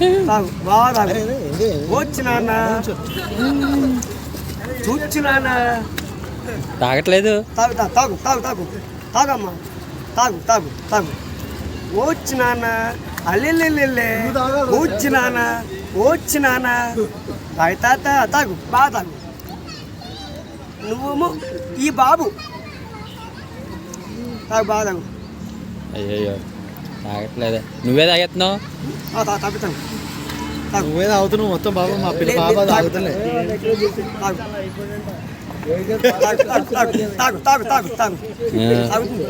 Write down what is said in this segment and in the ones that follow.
తాగు బాగా తాగు. వచ్చి నాన్న. చూచి నాన్న. తాగట్లేదు. తాగు తాగు తాగు తాగు తాగు. తాగమ్మా. తాగు తాగు తాగు. వచ్చి నాన్న. అల్లెల్లెల్లెల్లే. వచ్చి నాన్న. వచ్చి నాన్న. తాగు తాత తాగు బాగా తాగు. నువ్వేమో ఈ బాబు. తాగు బాగా తాగు. అయ్యయ్యో. తాగట్లేదే. నువ్వే తాగెత్తున్నావు? నువ్వే తాగుతున్నావు మొత్తం బాబు మా పిల్ల బాబా తాగుతలే. తాగు తాగు తాగు తాగు. తాగుతుంది.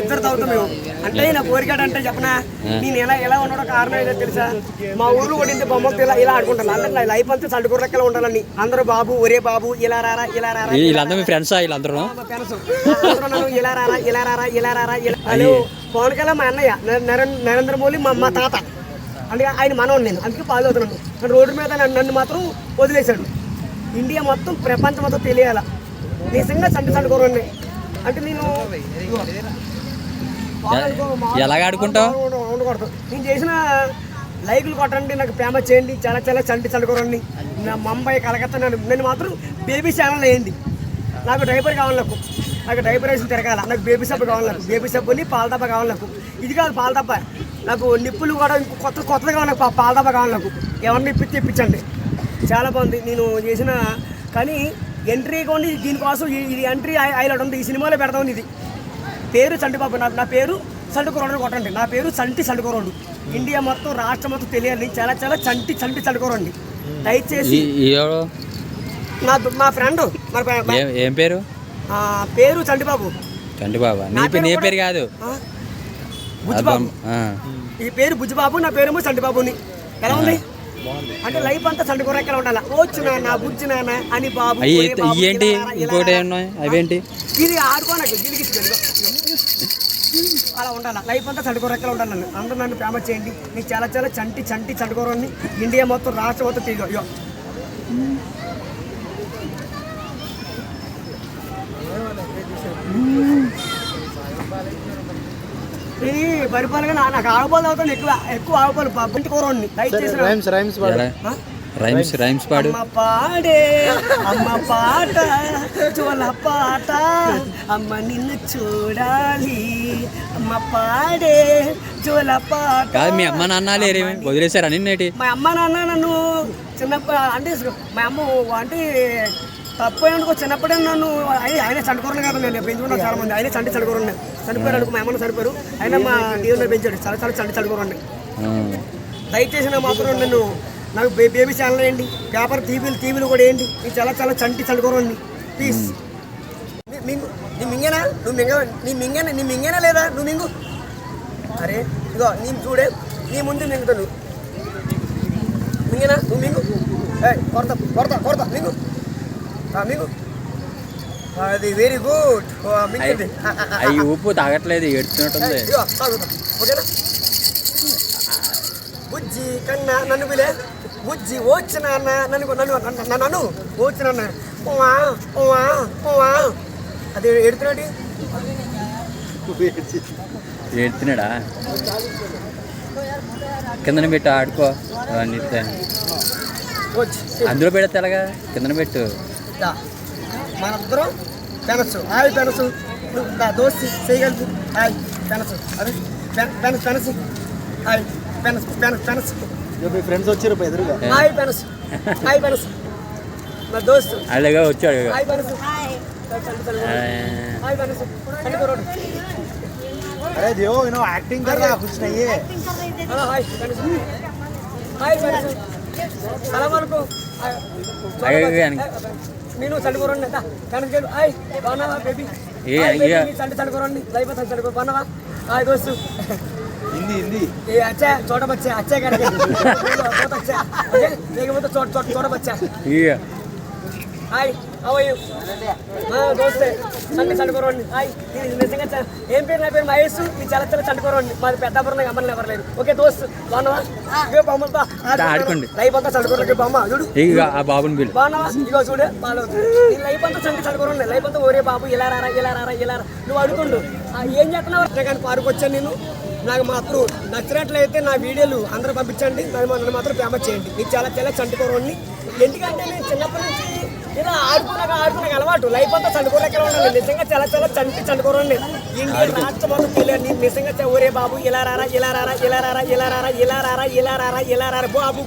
ఇద్దరు తాగుతాం మేము. అంటే నా కోరిక అంటే చెప్పనా నేను ఎలా ఎలా ఉండడం కారణం ఏదో తెలుసా? మా ఊర్లో కొట్టింది బొమ్మకు ఇలా ఇలా ఆడుకుంటాను. అందరూ నా లైఫ్ అంతా చండుకుర్రక్కలా ఉండాలని అందరూ బాబు ఒరే బాబు ఇలా రారా ఇలా రారా ఇలా వీళ్ళందరూ మీ ఫ్రెండ్సా వీళ్ళందరూ? ఇలా రారా ఇలా రారా ఇలా రారా ఇలా హలో పవన్ కళ్యాణ్ మా అన్నయ్య నరేంద్ర మోడీ మా మా తాత. అందుకే ఆయన మనవాడు నేను. అందుకే పాలు అవుతున్నాను రోడ్డు మీద నన్ను నన్ను మాత్రం వదిలేశాడు. ఇండియా మొత్తం ప్రపంచం మొత్తం తెలియాల? నిజంగా చంటి చండుకోరండి అంటే నేను ఎలాగ ఆడుకుంటావు? ఉండ- ఉండకూడదు నేను చేసిన లైకులు కొట్టండి నాకు ఫేమస్ చేయండి చాలా చాలా చంటి చండుకోరండి నా ముంబై కలకత్తా నన్ను నేను మాత్రం బేబీ ఛానల్ వేయండి. నాకు డైపర్ కావాలి నాకు. నాకు డైపర్ వేసి తిరగాల. నాకు బేబీ సబ్బు కావాలి నాకు. బేబీ సబ్బుని పాల డబ్బా కావాలి నాకు. ఇది కాదు పాల డబ్బా. నాకు నిప్పులు కూడా కొత్త కొత్తది కావాలి నాకు. పా- పాల డబ్బా కావాలి నాకు. ఎవరిని ఇప్పించి ఇప్పించండి. చాలా బాగుంది. నేను చేసిన కానీ ఎంట్రీ కొన్ని దీనికోసం ఇది ఎంట్రీ హైలైట్ ఉంది. ఈ సినిమాలో పెడదాం ఇది. పేరు చంటిబాబు నా నా పేరు చంటుకురోడు కొట్టండి. నా పేరు చంటి చంటుకురోడు ఇండియా మొత్తం రాష్ట్రం మొత్తం తెలియాలి. చాలా చాలా చంటి చంటి చంటుకురోండి దయచేసి? నా మా ఫ్రెండ్ ఏం పేరు? పేరు చంటిబాబు చంటి బాబా. నీ నా పేరు కాదు. ఈ పేరు బుజ్జిబాబు నా పేరేమో చంటిబాబుని ఎలా ఉంది? అంటే లైఫ్ అంతా చంటి ఎక్కడ ఉండాలి? వచ్చు నాన్న బుజ్జి నాన్న అని బాబు ఇలా ఇంకోటి అవేంటి? ఇది ఆడుకోనకు గిలిగిచ్చుకోండి అలా ఉండాలి? లైఫ్ అంతా చండుకోరెక్కలు ఉండాలి నన్ను? అందరూ నన్ను ఫేమస్ చేయండి. నీకు చాలా చాలా చంటి చంటి చండుకోరని ఇండియా మొత్తం రాష్ట్రం మొత్తం తెలియదు అయ్యో ఇది పరిపాలన నాకు ఆవుపాలు అవుతాను ఎక్కువ. ఎక్కువ ఆవుపాలు బంటి కూరండి దయచేసి రైమ్స్ రైమ్స్ పాడు. ఎలా రైమ్స్ రైమ్స్. పాడు. అమ్మ పాడే అమ్మ పాట చోల పాట. అమ్మ నిన్ను చూడాలి. అమ్మ పాడే చోల పాట. కాదు మీ అమ్మ నాన్న లేరు వదిలేశారా నిన్నేటి? మా అమ్మ నాన్న నన్ను చిన్నప్పుడు అంటే మా అమ్మ అంటే తప్పు అనుకో చిన్నప్పుడే నన్ను ఆయన ఆయన చండుకోరను కదా నేను పెంచుకున్నా చాలా మంది. ఆయన చంటి చండుకోరండి చనిపోయారు అనుకో మా అమ్మను చనిపోయారు. ఆయన మా దేవుని పెంచాడు. చాలా చాలా చంటి చండుకోరండి. దయచేసి నా మాత్రం నన్ను నాకు బేబీ ఛానల్ వేయండి పేపర్ టీవీలు టీవీలు కూడా వేయండి నేను చాలా చాలా చంటి చండుకోరండి ప్లీజ్. నీ మింగేనా? నువ్వు మింగ నీ మింగేనా? నీ మింగేనా లేదా? నువ్వు మింగు. అరే ఇగో నీ చూడే. నీ ముందు మింగుతాను. మింగేనా? నువ్వు మింగు. కొడతా కొడతా కొడతా మింగు. మీకు? అది వెరీ గుడ్ మించింది అవి ఉప్పు తాగట్లేదు ఎడుతున్నట్టుంది ఓకేనా? బుజ్జి కన్నా నన్ను పిలే. బుజ్జి వచ్చిన అన్న నన్ను నన్ను నన్ను వచ్చిన అన్న. ఓవా ఓవా ఓవా అది ఎడుతున్నాడు ఎడుతున్నాడా కిందన పెట్టు ఆడుకో. అందులో పెడతాగా కిందన పెట్టు. దా. మనిద్దరం పెనసు హాయ్ పెనసు నువ్వు దా దోస్తి చేయగలదు హాయ్ పెనసు అదే పెన- పెనసు పెనసు హాయ్ పెనసు పెనసు పెనసు ఇక మీ ఫ్రెండ్స్ వచ్చారు పా ఎదురుగా హాయ్ పెనసు హాయ్ పెనసు నా దోస్తు అలాగా వచ్చాడు ఇక. హాయ్ పెనసు ఆ, హాయ్ పెనసు చండుకోరాడు अरे देव यू नो एक्टिंग कर रहा है कुछ नहीं है హలో హాయ్ పెనసు హాయ్ ನೀನು ಸಡ್ಗೋರಣ್ಣ ಆಯ್ತಾ ಕಣಕ್ಕೆ ಆಯ್ ಬಾನವ ಬೇಬಿ ಏ ಏ ಸಣ್ಣ ಸಡ್ಗೋರಣ್ಣ ಲೈಫ್ ಸಣ್ಣ ಸಡ್ಗೋ ಬಾನವ ಆಯ್ ದೋಸ್ತು ಹಿಂದಿ ಹಿಂದಿ ಏ ಅಚ್ಚಾ ಚೋಟ ಬಚ್ಚಾ ಅಚ್ಚಾ ಕಣಕ್ಕೆ ಹೋತ ಅಚ್ಚಾ ಓಕೆ ಬೇಗ ಹೋತ ಚೋಟ ಚೋಟ ಚೋಟ ಬಚ್ಚಾ ಏ హాయ్ హౌ ఆర్ యు మా దోస్తే సండే చండుకోరండి హాయ్ నేను నిజంగా ఏం పేరు నా పేరు? మహేష్. నేను చాలా చాలా చండుకోరండి మాది పెద్దాపురం అమ్మని ఎవరు లేదు ఓకే దోస్త్ బాగున్నావా? ఇగో బొమ్మలతో ఆడుకోండి. లైఫ్ అంతా చండుకోరండి బొమ్మ చూడు. ఇక ఆ బాబుని పిలు. బాగున్నావా? ఇగో చూడు బాగా నీ లైఫ్ అంతా చండి చండుకోరండి లైఫ్ అంతా ఒరే బాబు ఇలా రారా ఇలా రారా ఇలా రా నువ్వు అడుగుతుండు. ఆ, ఏం చేస్తున్నావు? కానీ పార్కు వచ్చాను నేను. నాకు మాత్రం నచ్చినట్లయితే నా వీడియోలు అందరూ పంపించండి. నన్ను మా- నన్ను మాత్రం ఫేమస్ చేయండి. నేను చాలా చాలా చంటుకోరండి ఎందుకంటే నేను చిన్నప్పటి నుంచి ఇలా ఆడుకున్నాక ఆడుకున్నాక అలవాటు. లైఫ్ అంతా చండుకోలేక ఉండాలి. నిజంగా చాలా చాలా చంటి చండుకోరండి ఇండియా రాష్ట్రం మొత్తం తెలియదు. నిజంగా ఒరే బాబు ఇలా రారా ఇలా రారా ఇలా రారా ఇలా రారా ఇలా రారా ఇలా రారా ఇలా రారా బాబు.